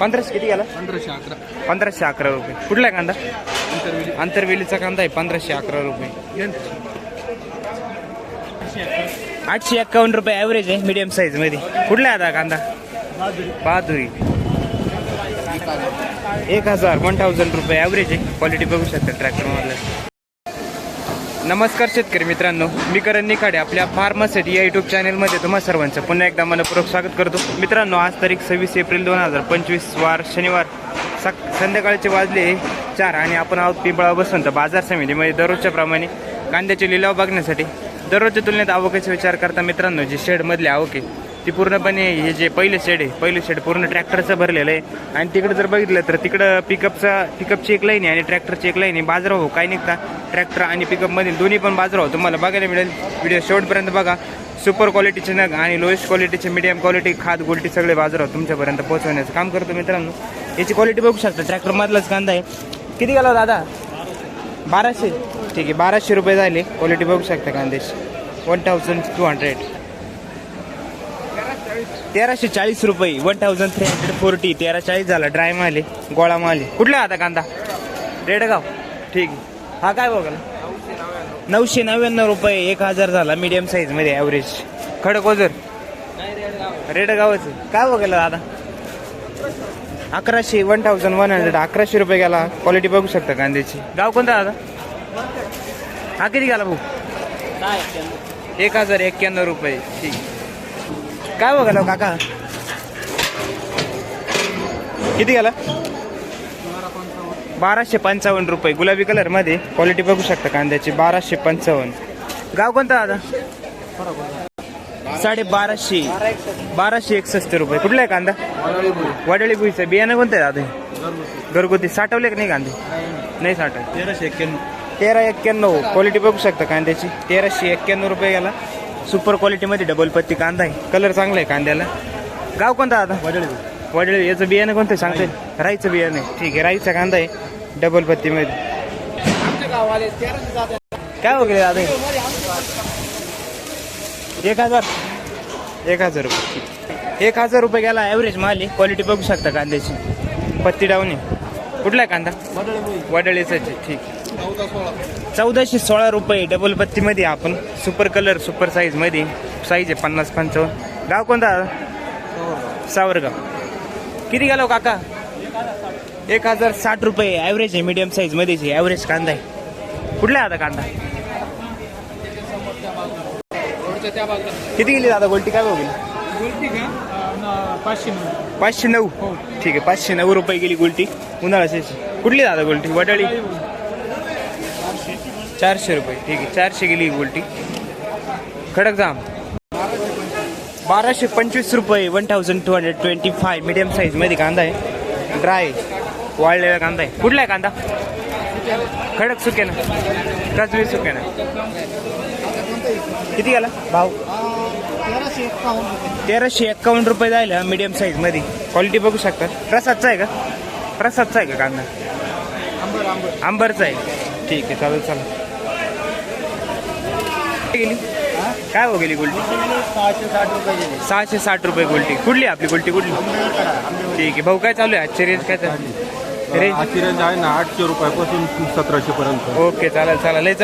पंधराशे किती गेला? पंधराशे अकरा. पंधराशे अकरा रुपये. कुठला आहे कांदा? आंतरवेलीचा कांदा आहे पंधराशे अकरा रुपये. आठशे एक्कावन्न रुपये ॲव्हरेज आहे मीडियम साईजमध्ये. कुठला आहे आता कांदा? बहादुरी. एक हजार वन थाउजंड रुपये ॲव्हरेज आहे. क्वालिटी बघू शकता ट्रॅक्टर नमस्कार शेतकरी मित्रांनो मी करण निखाडे आपल्या फार्मासिटी या युट्यूब चॅनलमध्ये तुम्हा सर्वांचं पुन्हा एकदा मनपूर्वक स्वागत करतो. मित्रांनो आज तारीख सव्वीस एप्रिल दोन हजार पंचवीस वार शनिवार. सक संध्याकाळचे वाजले चार आणि आपण आहोत पिंपळा बसवंत बाजार समितीमध्ये दररोजच्या प्रमाणे कांद्याचे लिलाव बघण्यासाठी. दररोजच्या तुलनेत आवकेचा विचार करता मित्रांनो जे शेडमधले आवके ती पूर्णपणे हे जे पहिले शेड आहे पहिले शेड पूर्ण ट्रॅक्टरचं भरलेलं आहे. आणि तिकडं जर बघितलं तर तिकडं पिकअपचा पिकअपची एक लाईन आहे आणि ट्रॅक्टरची एक लाईन आहे. बाजारभाव हो, काय निघता? ट्रॅक्टर आणि पिकअपमधील दोन्ही पण बाजारभाव तुम्हाला बघायला मिळेल. व्हिडिओ शेवटपर्यंत बघा. सुपर क्वालिटीचे नग आणि लोएस्ट क्वालिटीचे मीडियम क्वालिटी खाद गोल्टी सगळे बाजारभाव तुमच्यापर्यंत पोहोचवण्याचं काम करतो मित्रांनो. याची क्वालिटी बघू शकता. ट्रॅक्टरमधलाच कांदा आहे. किती गेला दादा? बाराशे. ठीक आहे बाराशे रुपये झाले. क्वालिटी बघू शकता कांद्याची. वन थाउजंड टू हंड्रेड तेराशे चाळीस रुपये. One thousand three hundred forty तेरा चाळीस झाला. ड्राय माले आहे. गोळा माले आहे. कुठला आता कांदा? रेडगाव. ठीक आहे. हा काय बघाल? नऊशे नव्याण्णव रुपये. एक हजार झाला. मीडियम साईजमध्ये ॲव्हरेज खडक वजर रेडगावच काय बघायला दादा? अकराशे वन थाउजंड वन हंड्रेड अकराशे रुपये गेला. क्वालिटी बघू शकता कांद्याची. गाव कोणता दादा हा किती गेला भाऊ? एक हजार एक्क्याण्णव रुपये. ठीक. काय बघायला काका? किती गेला? बाराशे पंचावन्न रुपये. गुलाबी कलरमध्ये. क्वालिटी बघू शकता कांद्याची. बाराशे पंचावन्न. गाव कोणता दादा साडे बाराशे बाराशे एकसष्ट रुपये. कुठला आहे कांदा? वडळी भुईचं बियाणं कोणतं आहे दादा? हे? घरगुती. साठवले का नाही कांदे? नाही साठव तेराशे एक्क्याण्णव. तेरा एक्क्याण्णव. क्वालिटी बघू शकता कांद्याची. तेराशे एक्क्याण्णव रुपये गेला सुपर क्वालिटीमध्ये डबल पत्ती कांदा आहे. कलर चांगला आहे कांद्याला. गाव कोणता आता वडळे. वडील याचं बियाणं कोणतं सांगते राईचं बियाणं आहे. ठीक आहे. राईचा कांदा आहे. डबल पत्तीमध्ये. काय वगैरे दादा? एक हजार. एक हजार रुपये. एक हजार रुपये गेला ॲव्हरेज माल आहे. क्वालिटी बघू शकता कांद्याची. पत्ती डाऊन आहे. कुठला आहे कांदा? वडळीचाच आहे. ठीक चौदाशे सोळा रुपये डबल पत्तीमध्ये आपण. सुपर कलर सुपर साईजमध्ये साईज आहे पन्नास पंचावन्न. गाव कोणता? सावरगाव. किती गेलो काका? एक हजार साठ रुपये. ॲव्हरेज आहे मीडियम साईजमध्येच आहे. ॲव्हरेज कांदा आहे. कुठला आहे आता कांदा? किती गेली दादा? गोल्टी काय बघेल पाचशे पाचशे नऊ? ठीक आहे पाचशे नऊ रुपये गेली गोल्टी. उन्हाळ्याची कुठली दादा गोल्टी? वडाळी? चारशे रुपये. ठीक आहे चारशे गेली ही गोल्टी. खडक जाम बाराशे पंचवीस रुपये one thousand two hundred twenty five medium साईजमध्ये कांदा आहे. ड्राय वाळलेला कांदा आहे. कुठला आहे कांदा? खडक सुके ना कसबी सुके ना किती गेला? भाव? तेराशे एक्कावन्न रुपये. जायला मीडियम साईजमध्ये. क्वालिटी बघू शकता प्रसादचा आहे का? प्रसादचा आहे का कांदा? आंबरचा आहे. ठीक आहे चालेल चालेल गेली? काय हो गेली गोल्टी? सहाशे साठ रुपये गेले सहाशे साठ रुपये गोल्टी. कुठली आपली गोल्टी? कुठली? ठीक आहे. भाऊ काय चालू आहे? आजचे रेंज काय चालू आहे? रेंज आजची रेंज आहे ना आठशे रुपयापासून सतराशे पर्यंत. ओके चालेल चालेल.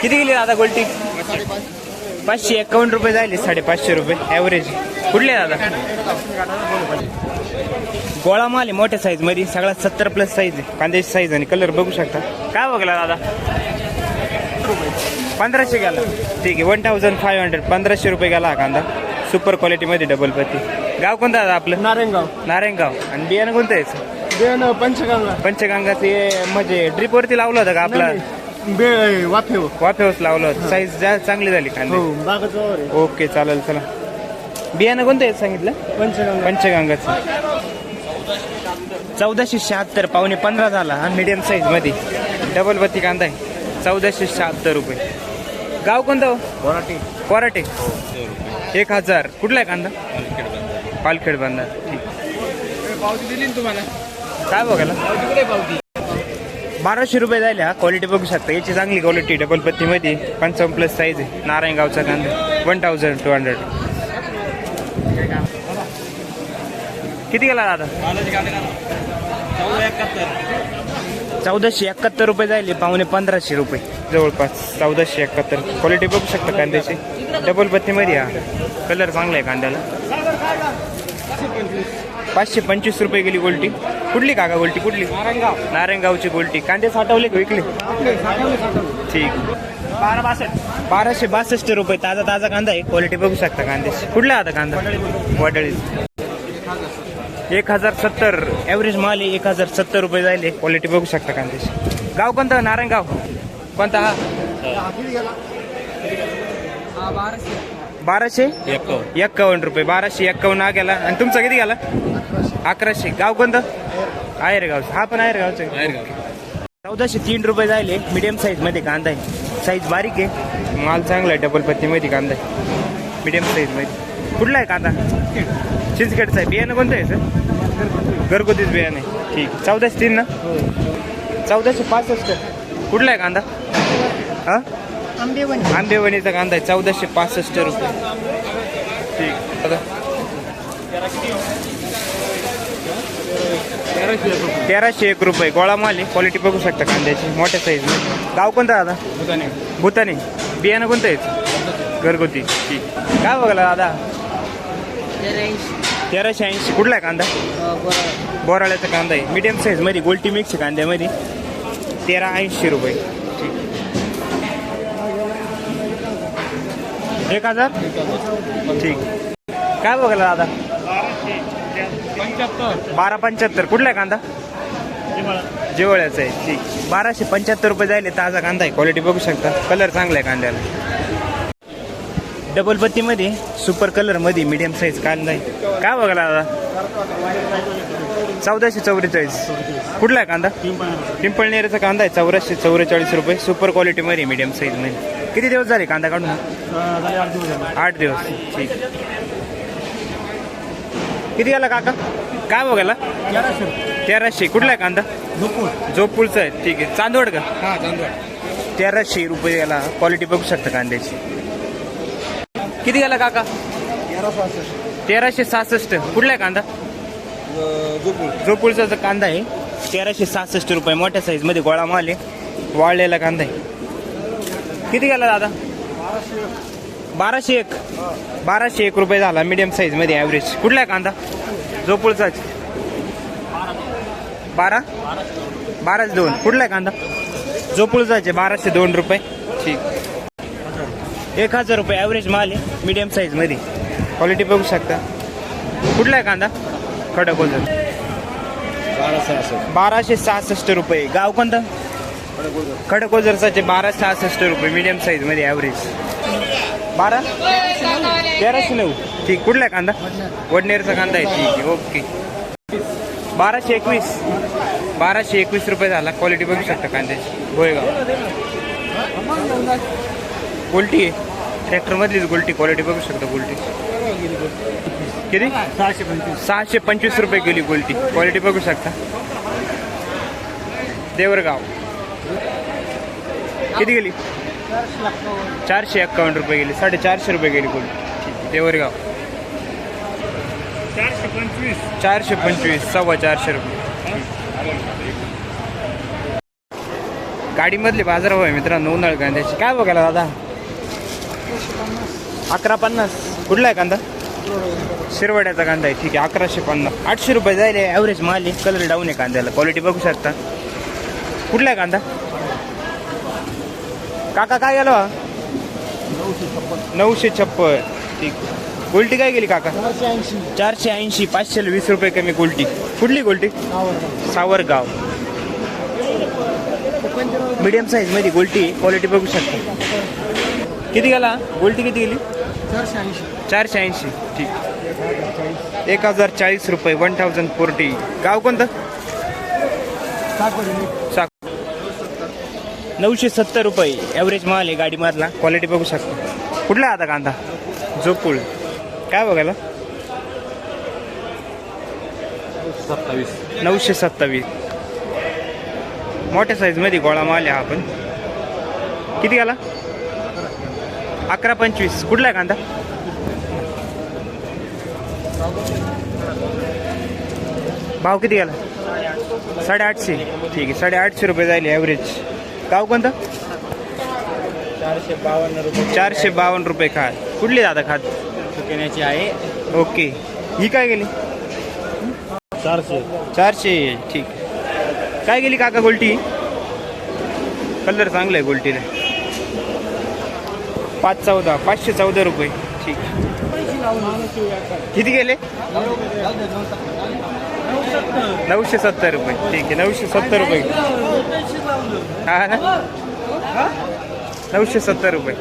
किती गेली दादा गोल्टी? पाचशे एकावन्न रुपये झाले साडेपाचशे रुपये ॲव्हरेज कुठले दादा? गोळा माल आहे मोठ्या साईजमध्ये सगळा सत्तर प्लस साईज आहे कांद्याची साईज आणि कलर बघू शकता. काय बघला दादा? पंधराशे गेला. ठीक आहे वन थाउजंड फाईव्ह हंड्रेड पंधराशे रुपये गेला हा कांदा. सुपर क्वालिटीमध्ये डबल पत्ती. गाव कोणतं दादा आपलं? नारायणगाव. नारायणगाव. आणि बियाणं कोणतं आहे? पंचगंगा. पंचगंगाचं हे म्हणजे ड्रिपवरती लावलं होतं का आपला? बे वाफेव वाफेवस लावलं. साईज जा चांगली झाली कांदे हो ओके चालेल चला. बियाणं कोणतं आहे सांगितलं? पंचगंगा. पंचगंगाचं. चौदाशे शहात्तर पावणे पंधरा झाला हा मीडियम साईजमध्ये. डबल बत्ती कांदा आहे. चौदाशे शहात्तर रुपये. गाव कोणतं हो? मराठी कोराटे. एक हजार. कुठला आहे कांदा? पालखेड बांधा. ठीक. पावती दिली ना तुम्हाला? काय बघायला? कुठे पावती? बाराशे रुपये जायला. हा क्वालिटी बघू शकता. याची चांगली क्वालिटी डबल पत्तीमध्ये पंचावन्न प्लस साईज आहे. नारायणगावचा कांदा. वन थाउजंड टू हंड्रेड किती गेला दादा? चौदाशे एकाहत्तर रुपये जायले. पाहुणे पंधराशे रुपये. जवळपास चौदाशे एकाहत्तर. क्वालिटी बघू शकता कांद्याची. डबल पत्तीमध्ये हा कलर चांगला आहे कांद्याला. पाचशे पंचवीस रुपये गेली गोल्टी. कुठली काका गोल्टी? कुठली? नारायणगाव नारायणगावची गोल्टी. कांदे साठवले का विकले? ठीक. बारा बासष्ट बाराशे बासष्ट रुपये. ताजा ताजा कांदा आहे. क्वालिटी बघू शकता कांद्याची कुठला आता कांदा? वडळी. एक हजार सत्तर. ॲव्हरेज माल एक हजार सत्तर रुपये जायले क्वालिटी बघू शकता कांद्याची गाव कोणतं? नारायणगाव कोणता हा बाराशे. एक्कावन्न रुपये बाराशे एक्कावन्न हा गेला. आणि तुमचा किती गेला? अकराशे. गाव कोणतं? आहे रे गाव हा पण आहे. रे गावचं चौदाशे तीन रुपये जायले मीडियम साईजमध्ये कांदा आहे. साईज बारीक आहे. माल चांगला आहे. डबल पत्तीमध्ये कांदा आहे. मीडियम साईजमध्ये. कुठला आहे कांदा? चिंचखेडचा आहे. बियाणं कोणतं आहे सर घरगुतीच बियाणं आहे. ठीक. चौदाशे तीन ना? चौदाशे पासष्ट. कुठला आहे कांदा? हा? आंबेवणी. आंबेवणीचा कांदा आहे चौदाशे पासष्ट रुपये. ठीक. आता तेराशे एक रुपये. तेराशे एक रुपये गोळा माल आहे. क्वालिटी बघू शकता कांद्याची. मोठ्या साईज गाव कोणतं दादा? बुधाने भूताने. बियाणं कोणतं आहे? घरगुती. ठीक. काय बघायला दादा? तेराशे ऐंशी. कुठला आहे कांदा? बोराळ्याचा कांदा आहे. मीडियम साईजमध्ये गोल्टी मिक्स कांद्यामध्ये. तेरा ऐंशी रुपये. एक हजार? ठीक. काय बघायला दादा? पंच्याहत्तर. बारा पंच्याहत्तर. कुठला आहे कांदा? जेवळ्याचा आहे. ठीक. बाराशे पंच्याहत्तर रुपये जायले. ताजा कांदा आहे. क्वालिटी बघू शकता. कलर चांगला आहे कांद्याला. डबल पत्तीमध्ये सुपर कलरमध्ये मीडियम साईज कांदा आहे. काय बघायला दादा? चौदाशे चौवेचाळीस. कुठला आहे कांदा? पिंपळनेरचा. कांदा आहे. चौराशे चौवेचाळीस रुपये. सुपर क्वालिटीमध्ये मीडियम साईजमध्ये किती दिवस झाले कांदा काढून? झाले आठ दिवस. झाले आठ दिवस ठीक. किती गेला काका? काय बघायला तेराशे तेराशे. कुठला आहे कांदा? झोपून जोपूरचा आहे. ठीक आहे. चांदवड का? हा चांदवड. तेराशे रुपये याला क्वालिटी बघू शकता कांद्याची. किती गेला काका? तेरा सहासष्ट तेराशे सहासष्ट. कुठला आहे कांदा? जोपूरचा जो कांदा आहे तेराशे सहासष्ट रुपये. मोठ्या साईजमध्ये गोळा माल आहे. वाळलेला कांदा आहे. किती गेला दादा? बाराशे एक. बाराशे एक रुपये झाला मीडियम साईजमध्ये ॲव्हरेज कुठला आहे कांदा? जोपूरचाच बारा? बाराशे दोन. कुठला आहे कांदा? जोपूरचाच आहे बाराशे दोन रुपये. ठीक. एक हजार रुपये ॲव्हरेज माल आहे मीडियम साईजमध्ये क्वालिटी बघू शकता. कुठला आहे कांदा? खडक बाराशे सहासष्ट रुपये. गाव कोणतं? खडकोजरचे बारा सहासष्ट रुपये मिडियम साईजमध्ये ॲव्हरेज बारा? तेराशे नऊ ठीक कुठला आहे कांदा? वडनेरचा कांदा आहे. ठीक आहे ओके बाराशे एकवीस. बाराशे एकवीस रुपये झाला. क्वालिटी बघू शकता कांद्याची. भोयगाव. गोल्टी आहे. ट्रॅक्टरमधलीच गोल्टी. क्वालिटी बघू शकता गोल्टी. किती? सहाशे पंचवीस सहाशे पंचवीस रुपये गेली गोल्टी. क्वालिटी बघू शकता. देवरगाव. किती गेली चारशे एक्कावन्न रुपये गेली साडेचारशे रुपये गेली गोल्टी ठीक आहे देवरगाव चारशे पंचवीस चारशे पंचवीस सव्वा चारशे रुपये गाडीमधले बाजारभाव आहे मित्रांनो उन्हाळ कांद्याची काय बघायला दादा अकरा पन्नास कुठला आहे कांदा शिरवड्याचा कांदा आहे ठीक आहे अकराशे पन्नास आठशे रुपये जाईल ॲव्हरेज माल आहे कलर डाऊन आहे कांद्याला क्वालिटी बघू शकता कुठला आहे कांदा काका काय गेलो? नऊशे छप्पन. ठीक. गोल्टी काय गेली काका? चारशे ऐंशी. पाचशे वीस रुपये कमी गोल्टी. कुठली गोल्टी? सावरगाव. मीडियम साईजमध्ये गोल्टी क्वालिटी बघू शकता. किती गेला? गोल्टी किती गेली? चारशे ऐंशी. चारशे ऐंशी. ठीक. एक हजार चाळीस रुपये वन थाउजंड फोर्टी गाव कोणतं? साखर. साक नऊशे सत्तर रुपये. ॲव्हरेज माल आहे गाडीमधला क्वालिटी बघू शकता. कुठला आता कांदा? जोपूळ काय बघायला? सत्तावीस. नऊशे सत्तावीस. मोठ्या साईजमध्ये गोळा माल आहे आपण किती गेला? अकरा पंचवीस. कुठला आहे कांदा? भाव किती गेला? साडेआठशे. ठीक आहे साडेआठशे रुपये जाईल ॲव्हरेज गाव कोणतं? चारशे बावन्न रुपये. चारशे बावन्न रुपये खात. कुठली दादा खात? सुकण्याची आहे. ओके. ही काय गेली? चारशे. चारशे. ठीक. काय गेली काका गोल्टी? कलर चांगला आहे गोल्टीला. पाच चौदा पाचशे चौदा रुपये. ठीक. किती गेले? नऊशे सत्तर रुपये. ठीक आहे नऊशे सत्तर रुपये. हा ना? नऊशे सत्तर रुपये.